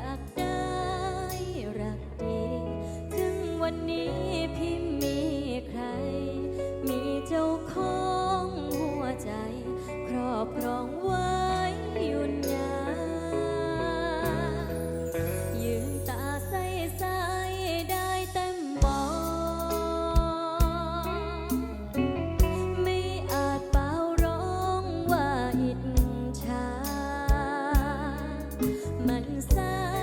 i don't Yeah. มันสา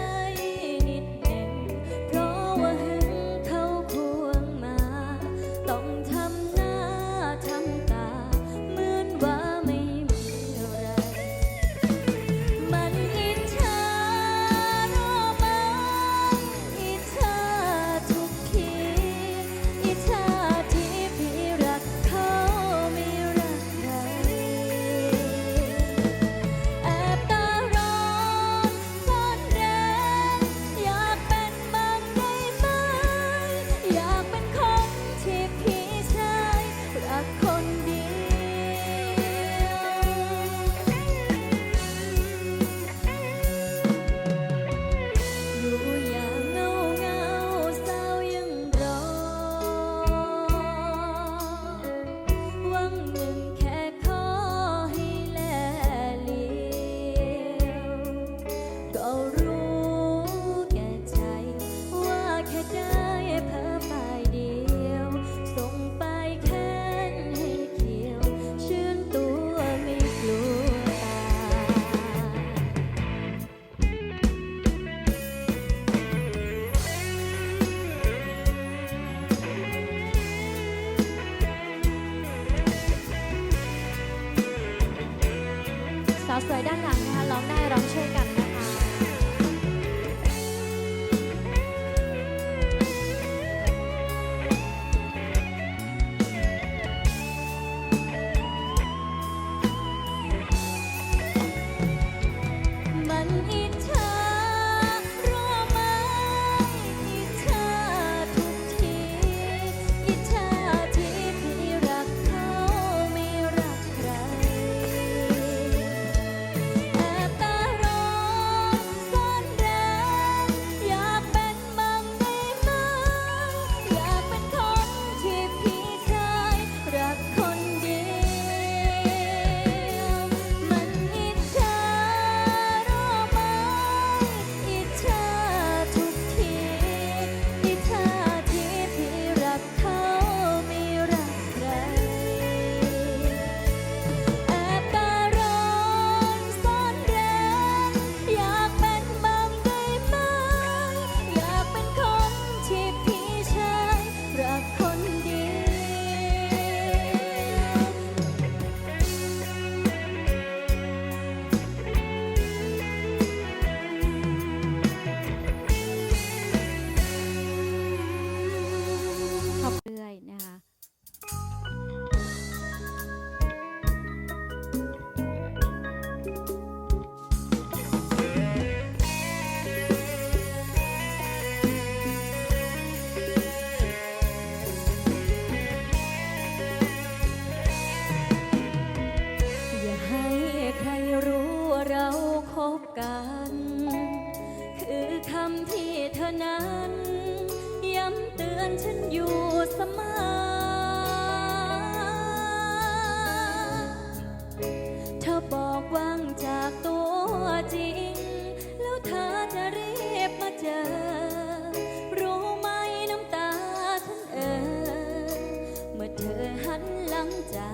เมื่อเธอหันหลังจา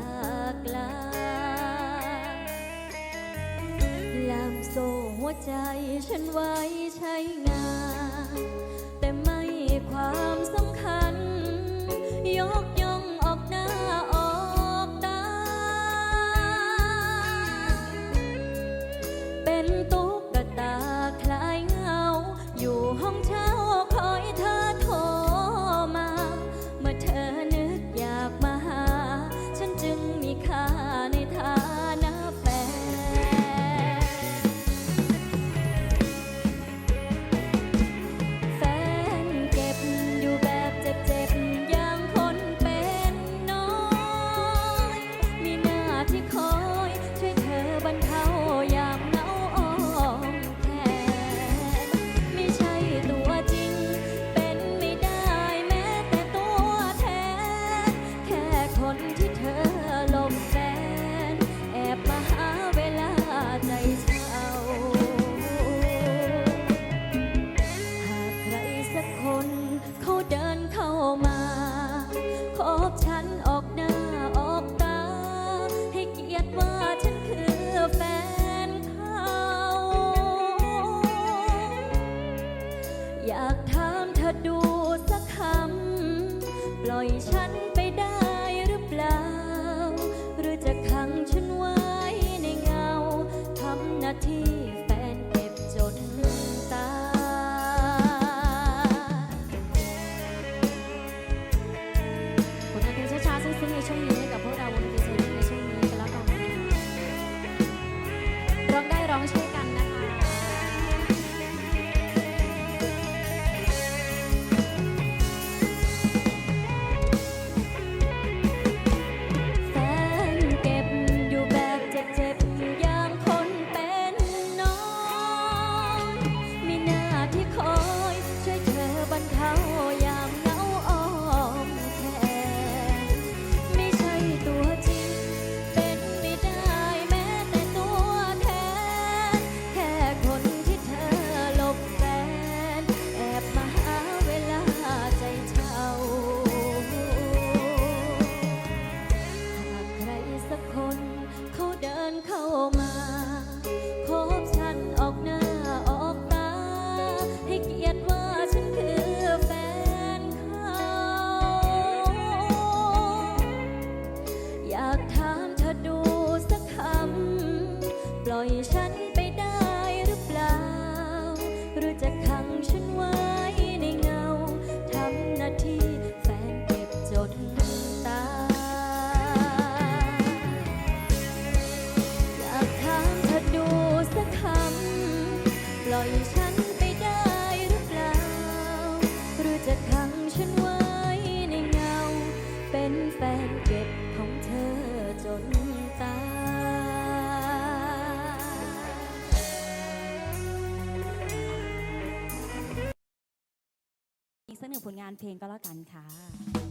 กลาลามโซ่หัวใจฉันไว้ใช้งาน แต่ไม่ความ ที่ นฉันไปได้หรือเปล่ารือจะขังฉันไวในเงา เป็นแฟนเก็บของเธอจนตายอีกสักหนึ่งผลงานเพลงก็แล้วกันค่ะ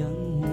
ยัง